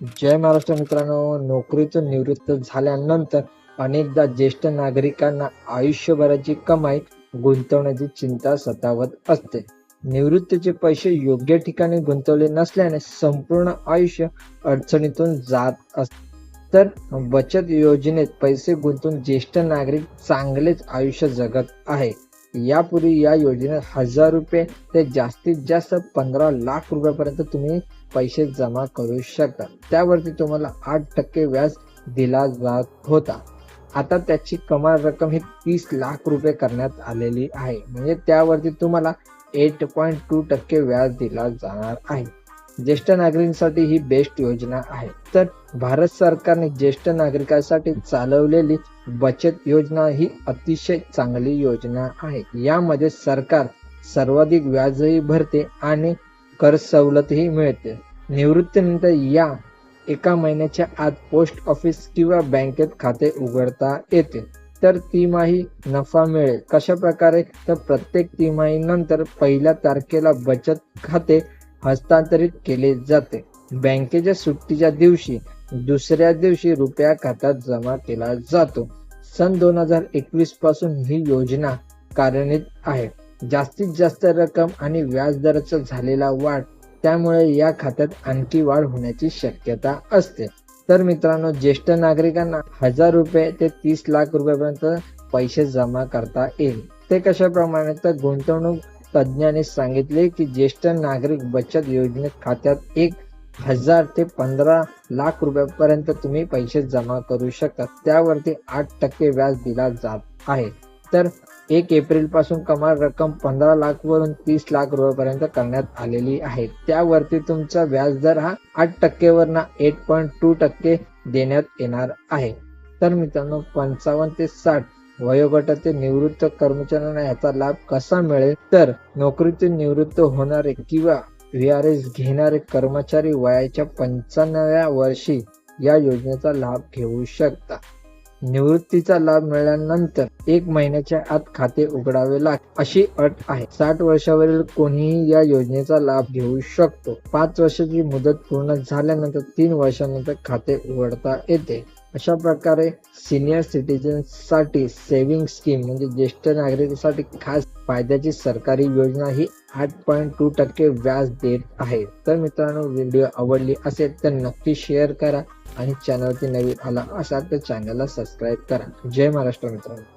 जय महाराष्ट्र मित्रांनो नोकरीतून निवृत्त झाल्यानंतर अनेकदा ज्येष्ठ नागरिकांना आयुष्यभराची कमाई गुंतवण्याची चिंता सतावत असते. निवृत्तीचे पैसे योग्य ठिकाणी गुंतवले नसल्याने संपूर्ण आयुष्य अडचणीतून जात असते तर बचत योजनेत पैसे गुंतवून ज्येष्ठ नागरिक चांगलेच आयुष्य जगत आहे. यापूर्वी या योजनेत हजार रुपये ते जास्तीत जास्त पंधरा लाख रुपयापर्यंत तुम्ही पैसे जमा करू शकता. त्यावरती तुम्हाला आठ टक्के व्याज दिला जात होता. आता त्याची कमाल रक्कम ही तीस लाख रुपये करण्यात आलेली आहे. म्हणजे त्यावरती तुम्हाला एट पॉईंट टू टक्के व्याज दिला जाणार आहे. ज्येष्ठ नागरिकांसाठी ही बेस्ट योजना आहे. तर भारत सरकारने ज्येष्ठ नागरिकांसाठी चालवलेली बचत योजना ही अतिशय चांगली योजना आहे. यामध्ये सरकार सर्वाधिक व्याजही भरते आणि कर सवलतही मिळते. निवृत्तीनंतर या एका महिन्याच्या आत पोस्ट ऑफिस किंवा बँकेत खाते उघडता येते. तर तिमाही नफा मिळेल. कशा प्रकारे तर प्रत्येक तिमाही नंतर पहिल्या तारखेला बचत खाते हस्तांतरित केले जाते. बँकेच्या सुट्टीच्या दिवशी दुसऱ्या दिवशी रुपया खात्यात जमा केला जातो. सन दोन हजार एकवीसपासून ही योजना कार्यान्वित आहे. जास्तीत जास्त रक्कम आणि व्याजदराचा झालेला वाढ त्यामुळे या खात्यात आणखी वाढ होण्याची शक्यता असते. तर मित्रांनो ज्येष्ठ नागरिकांना हजार रुपये ते तीस लाख रुपयापर्यंत पैसे जमा करता येईल. ते कशाप्रमाणे तर गुंतवणूक तज्ज्ञांनी सांगितले की ज्येष्ठ नागरिक बचत योजनेत खात्यात एक हजार ते पंधरा लाख रुपयापर्यंत तुम्ही पैसे जमा करू शकता. त्यावरती आठ टक्के व्याज दिला जात आहे. तर एक एप्रिलपासून कमाल रक्कम पंधरा लाख वरून तीस लाख रुपयापर्यंत करण्यात आलेली आहे. त्यावरती तुमचा व्याजदर हा आठ टक्केवरना एट पॉईंट टू टक्के देण्यात येणार आहे. तर मित्रांनो पंचावन्न ते साठ वयोगटातील निवृत्त कर्मचाऱ्यांना याचा लाभ कसा मिळेल? तर नोकरीतून निवृत्त होणारे किंवा व्ही आर एस घेणारे कर्मचारी वयाच्या पंच्याण्णव्या वर्षी या योजनेचा लाभ घेऊ शकता निवृत्तीचा लाभ मिळाल्यानंतर एक महिन्याच्या आत खाते उघडावे लाग अशी अट आहे. साठ वर्षावरील कोणीही या योजनेचा लाभ घेऊ शकतो. पाच वर्षाची मुदत पूर्ण झाल्यानंतर तीन वर्षानंतर खाते उघडता येते. अशा प्रकारे सिनियर सिटीजनसाठी सेव्हिंग स्कीम म्हणजे ज्येष्ठ नागरिकांसाठी खास फायद्याची सरकारी योजना ही आठ पॉईंट टू टक्के व्याज देत आहे. तर मित्रांनो व्हिडिओ आवडली असेल तर नक्की शेअर करा आणि चॅनलवरती नवीन आला असाल तर चॅनलला सबस्क्राईब करा. जय महाराष्ट्र मित्रांनो.